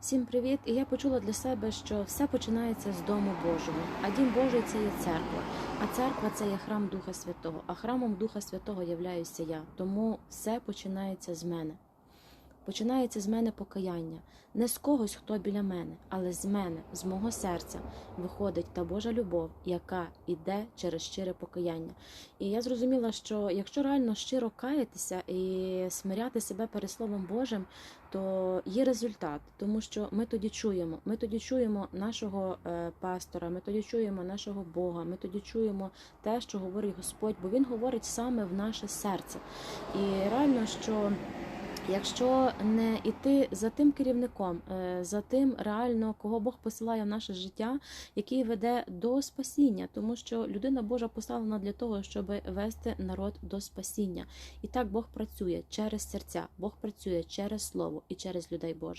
Всім привіт! І я почула для себе, що все починається з дому Божого. А дім Божий це є церква. А церква це є храм Духа Святого. А храмом Духа Святого являюся я. Тому все починається з мене. Починається з мене покаяння. Не з когось, хто біля мене, але з мене, з мого серця виходить та Божа любов, яка йде через щире покаяння. І я зрозуміла, що якщо реально щиро каятися і смиряти себе перед Словом Божим, то є результат, тому що ми тоді чуємо. Ми тоді чуємо нашого е, пастора, ми тоді чуємо нашого Бога, ми тоді чуємо те, що говорить Господь, бо Він говорить саме в наше серце. І реально, що. Якщо не йти за тим керівником, е, за тим реально, кого Бог посилає в наше життя, який веде до спасіння, тому що людина Божа поставлена для того, щоб вести народ до спасіння. І так Бог працює через серця, Бог працює через слово і через людей Божих.